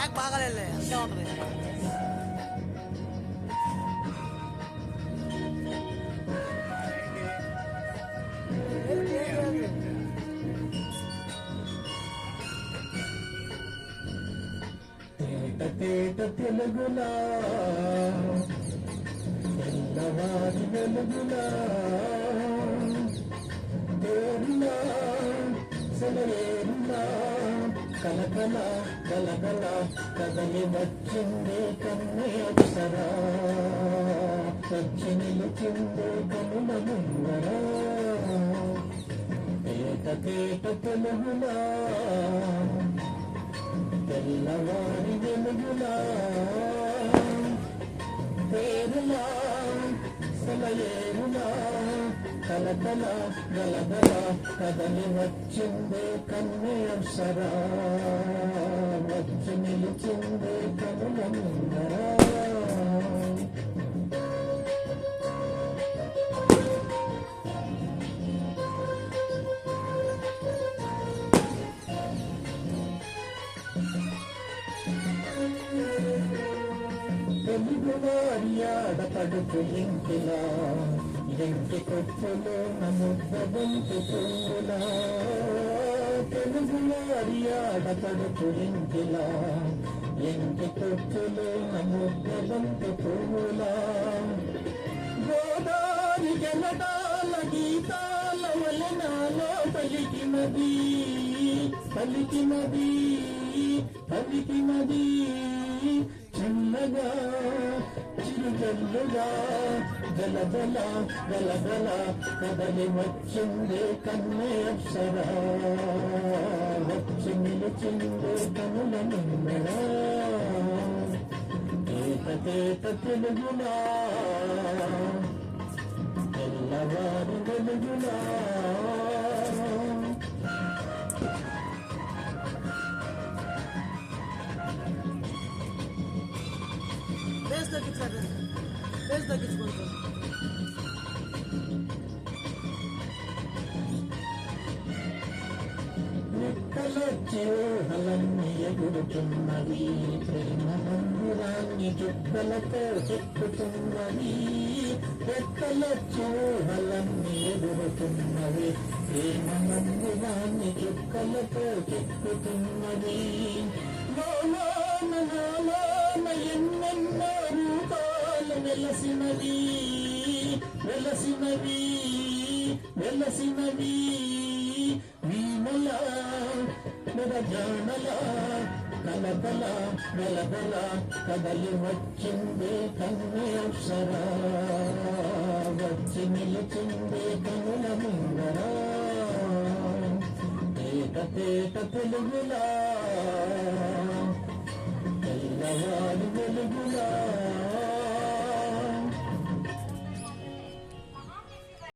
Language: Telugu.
ట్రాక్ బాగాలేదు అంతే ఉంటుంది తేట తేట తెలుగులా తెల్లవారి వెలుగులా తేరులా సెలవేరులా కలకల కలకల కదలి వచ్చింది కన్నే అప్సరా. వచ్చి నిలిచింది కనుల ముందరా. తేట తేట తెలుగులా తెల్లవారి వెలుగులా. పేరులా సెలయేరులా కలకల గలగల కదలి వచ్చింది కన్నే అప్సరా వచ్చి నిలిచింది కనుల ముందరా తెలుగువారి ఆడపడుకు ఇంటిలా ఇంటి కొట్టులో నముద్దబంతి పువ్వులా తెలుగువారి ఆడపడుకు ఇంటిలా ఇంటి కొట్టులో నముద్దబంతి పువ్వులా గోదారి జలదాల గీతాల వలనాలో పలికినది పలికినది పలికినది చిన్నగా చిరుజల్లుగా గలగల గలగల కదలి వచ్చింది కన్నే అప్సరా వచ్చి నిలిచింది కనుల ముందరా తేట తేట తెలుగులా తెల్లవారు వెలుగులా బేస్ తగ్గించాలి బేస్ తగ్గించుకుంటాం రెక్కలొచ్చి ఊహలన్నీ ఎగురుతున్నవి ప్రేమ మందిరాన్ని చుక్కలతో చెక్కుతున్నవి రెక్కలొచ్చి ఊహలన్నీ ఎగురుతున్నవి ప్రేమ మందిరాన్ని చుక్కలతో చెక్కుతున్నవి వెలసినవి వెలసినవి వీణల నిరజానల కలకల గలగల కదలి వచ్చిందే కన్నే అప్సరా వచ్చి నిలిచిందే కనుల ముందరా. తేట తేట తెలుగులా తెల్లవా